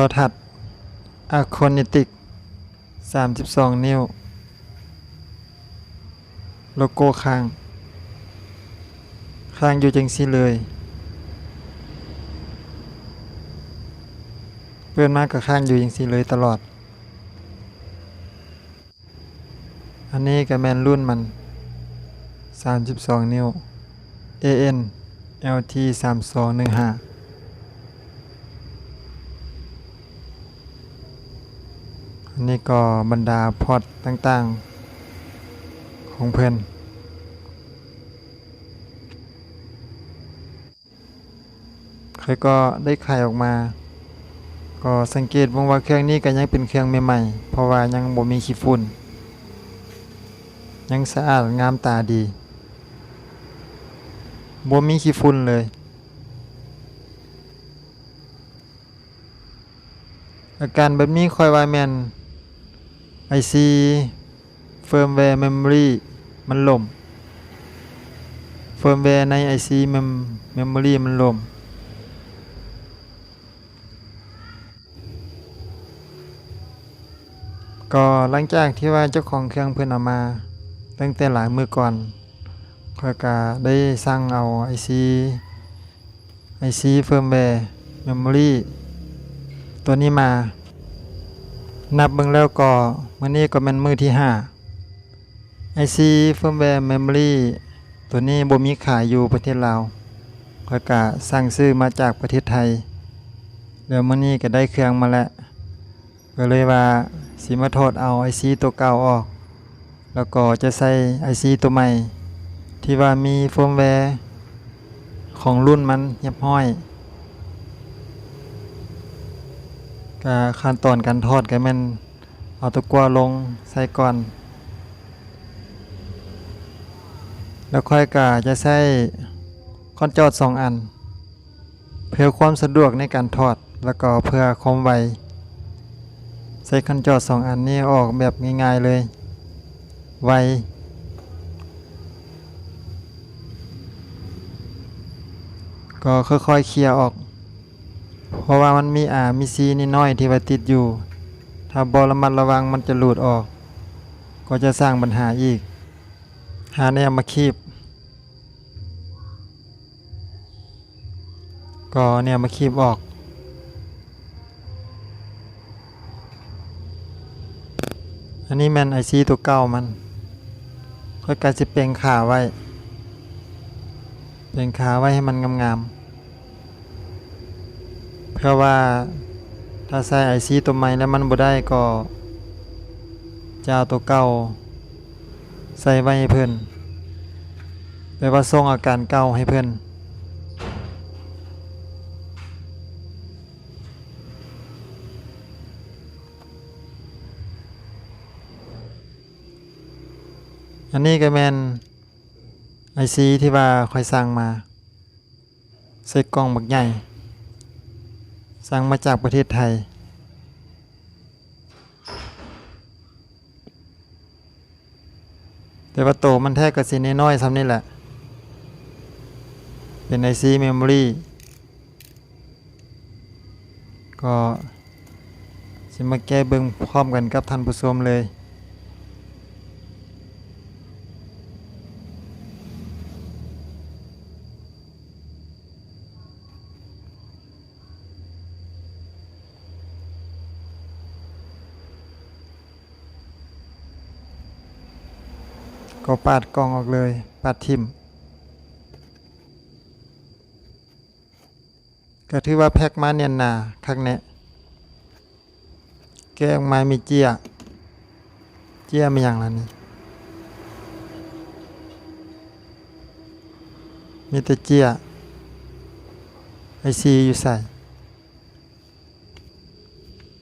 รทัศน์อะคอนิติก 32 นิ้ว โลโก้ข้างข้างอยู่จังซี่เลยเปิดมากกับข้างอยู่จังซี่เลยตลอด อันนี้ก็แมนรุ่นมัน 32 นิ้ว AN LT 3215 นนี้ก็บรรดาพอร์ตต่างๆ ของเพื่อนเคยก็ได้ขายออกมา ก็สังเกตว่าว่าเครื่องนี้ก็ยังเป็นเครื่องใหม่ๆ เพราะว่ายังบ่มีขี้ฝุ่น ยังสะอาดงามตาดีบ่มีขี้ฝุ่นเลยอาการแบบนี้คอยว่าแมน IC firmware memory มันล่ม firmware ใน IC mem memory มันล่ม ก็หลังจากที่ว่าเจ้าของเครื่องเพิ่นเอามา ตั้งแต่หลายมือก่อนค่อยก็ได้สั่งเอา IC IC firmware memory ตัวนี้มา นับเบิ่งแล้วก็มื้อนี้ก็แม่นมื้อที่ 5 IC firmware memory ตัวนี้บ่มีขายอยู่ประเทศลาวข้อยก็สั่งซื้อมาจากประเทศไทย แล้วมื้อนี้ก็ได้เครื่องมาแล้วก็เลยว่าสิมาถอดเอา IC ตัวเก่าออก แล้วก็จะใส่ IC ตัวใหม่ ที่ว่ามีเฟิร์มแวร์ของรุ่นมันเรียบร้อย ก็ขั้นตอนการทอดก็แม่นเอาตะกั่วลงใส่ก่อน แล้วค่อยก็จะใส่คอนจอดสองอัน เพื่อความสะดวกในการทอดแล้วก็เพื่อความไวใส่คันจอดสองอันนี้ออกแบบง่ายๆเลย ไว ก็ค่อยๆเคลียร์ออก เพราะว่ามันมีอ่ามีซีนิดน้อยที่ไว้ติดอยู่ ถ้าบอระมัดระวังมันจะหลุดออก ก็จะสร้างปัญหาอีก หาแนวมาคีบ ก็เนี่ยมาคีบออกอันนี้แมนไอซีตัวเก่ามันค่อยการสิเปลงขาไว้ เปลงขาไว้ให้มันงามๆ พื่อว่าถ้าใส่ไอซีตัวใหม่แล้วมันบ่ได้ก็จะเอาตัวเก่าใส่ไว้ให้เพื่อนแปลว่าส่งอาการเก่าให้เพื่อนอันนี้ก็แมนไอซีที่ว่าคอยสั่งมาใส่กล่องบักใหญ่ สั่งมาจากประเทศไทย แต่ว่าโตมันแท้กับสีน้อยๆซ้ำนี่แหละ เป็น IC memory ก็จะมาแก้เบิ่งพร้อมกันกับท่านผู้ชมเลย ก็ปาดกองออกเลย ปาดทิมก็ถือว่าแพ็กมาเนียนนาคักแนะแกะออกมามีเจียเจียมีอย่างละนี่มีแต่เจียไอซีอยู่ใส่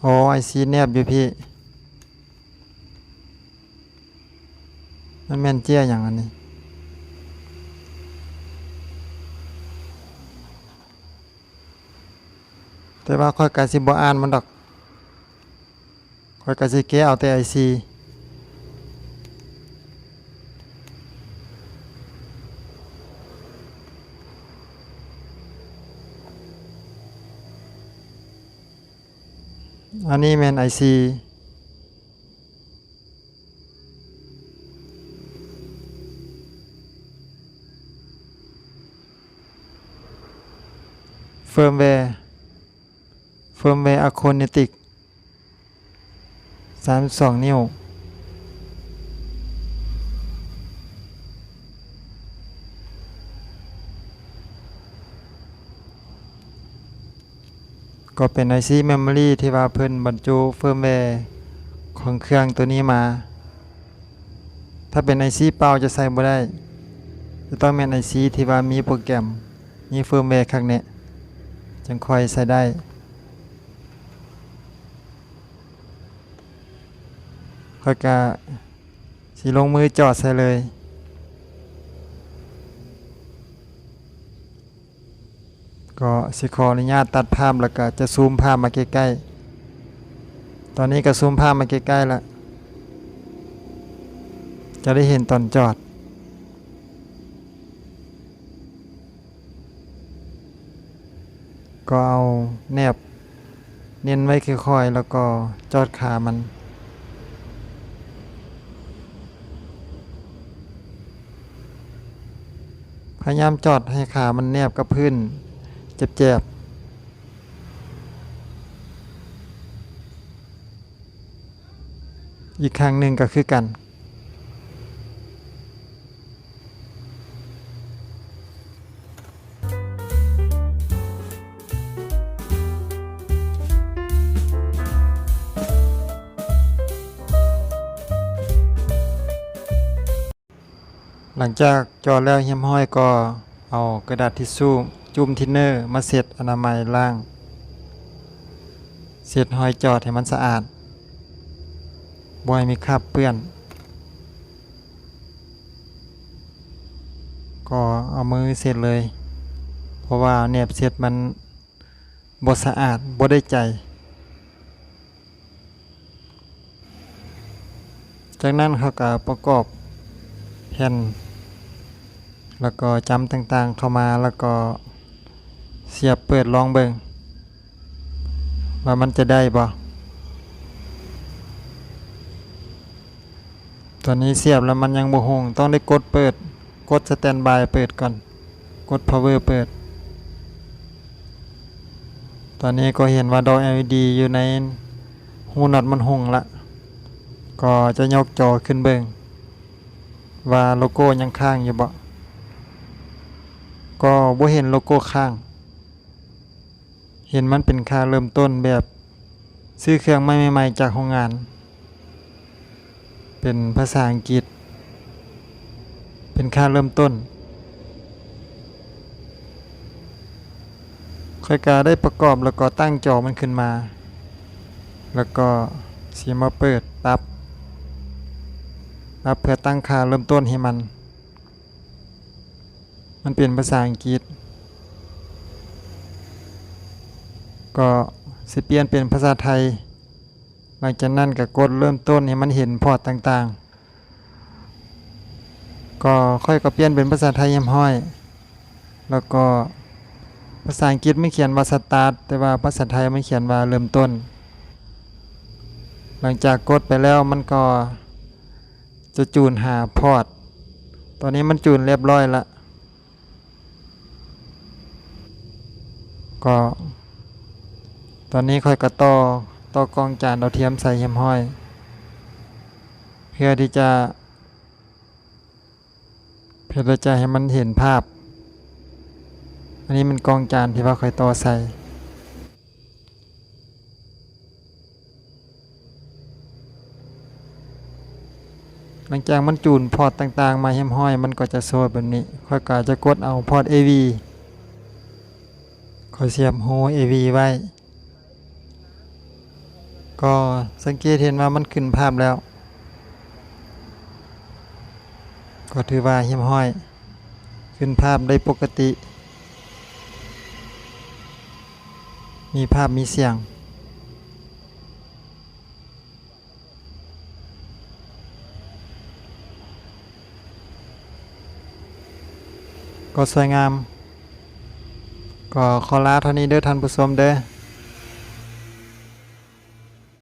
โอ้ไอซีแนบอยู่พี่ มันแม่นเจี้ยอย่างอันนี้ แต่ว่าค่อยกาสิบอ่านมันดอกค่อยกาสิแก้เอาแต่ไอซีอันนี้แมน IC เฟิร์มแวร์เฟิร์มแวร์อะโคเนติก32นิ้ว ก็เป็น IC Memory ที่ว่าเพิ่นบรรจุเฟิร์มแวร์ของเครื่องตัวนี้มา ถ้าเป็น IC เปล่าจะใส่บ่ได้ จะต้องเป็น IC ที่ว่ามีโปรแกรม มีเฟิร์มแวร์ข้างเนี้ย จังค่อยใส่ได้ค่อยกะสิลงมือจอดใส่เลย ก็สิขออนุญาตตัดภาพแล้วก็จะซูมภาพมาใกล้ๆ ตอนนี้ก็ซูมภาพมาใกล้ๆแล้วจะได้เห็นตอนจอด ก็เอาแนบ เน้นไว้ค่อยๆ แล้วก็จอดขามัน พยายามจอดให้ขามันแนบกับพื้นเจ็บๆอีกครั้งหนึ่งก็คือกัน หลังจากจอดแล้วเฮียมห้อยก็เอากระดาษทิชชู่จุ่มทินเนอร์มาเสร็จอนามัยล่างเสร็จห้อยจอดให้มันสะอาดบ่ให้มีคราบเปื้อน ก็เอามือเสร็จเลย เพราะว่าเนบเสร็จมันบ่สะอาดบ่ได้ใจ จากนั้นเขาก็ประกอบแผ่น แล้วก็จำต่างๆเข้ามาแล้วก็เสียบเปิดลองเบิงว่ามันจะได้บ่ตอนนี้เสียบแล้วมันยังบ่หงต้องได้กดเปิด กดสแตนบายเปิดก่อน กด power เปิด ตอนนี้ก็เห็นว่าดอก LED อยู่ในหูน็อตมันหงละก็จะยกจอขึ้นเบิงว่าโลโก้ยังค้างอยู่บ่ ก็บ่เห็นโลโก้ข้าง เห็นมันเป็นค่าเริ่มต้นแบบซื้อเครื่องใหม่ๆจากโรงงาน เป็นภาษาอังกฤษ เป็นค่าเริ่มต้นค่อยกาได้ประกอบแล้วก็ตั้งจอมันขึ้นมา แล้วก็เสียมาเปิดรับรับเพื่อตั้งค่าเริ่มต้นให้มัน มันเป็นภาษาอังกฤษ ก็สิเปลี่ยนเป็นภาษาไทย หลังจากนั้นก็กดเริ่มต้นให้มันเห็นพอร์ตต่างๆ ก็ค่อยก็เปลี่ยนเป็นภาษาไทยเยี่ยมห้อย แล้วก็ภาษาอังกฤษไม่เขียนว่าสตาร์ทแต่ว่าภาษาไทยไม่เขียนว่าเริ่มต้น หลังจากกดไปแล้วมันก็จะจูนหาพอร์ต ตอนนี้มันจูนเรียบร้อยแล้ว ก็ ตอนนี้ค่อยกระต่อต่อกองจานดาวเทียมใส่เหียมห้อย เพื่อที่จะเพื่อที่จะให้มันเห็นภาพ อันนี้มันกองจานที่ว่าค่อยต่อใส่หลังจากมันจูนพอร์ตต่าง ๆ มาเหียมห้อย มันก็จะโซดแบบนี้ ค่อยก็จะกดเอาพอร์ต AV ขอเสียบโฮ AV ไว้ ก็สังเกตเห็นว่ามันขึ้นภาพแล้ว ก็ถือว่าเหียมห้อย ขึ้นภาพได้ปกติ มีภาพมีเสียงก็สวยงาม ก็ขอลาเท่านี้เด้อท่านผู้ชมเด้อ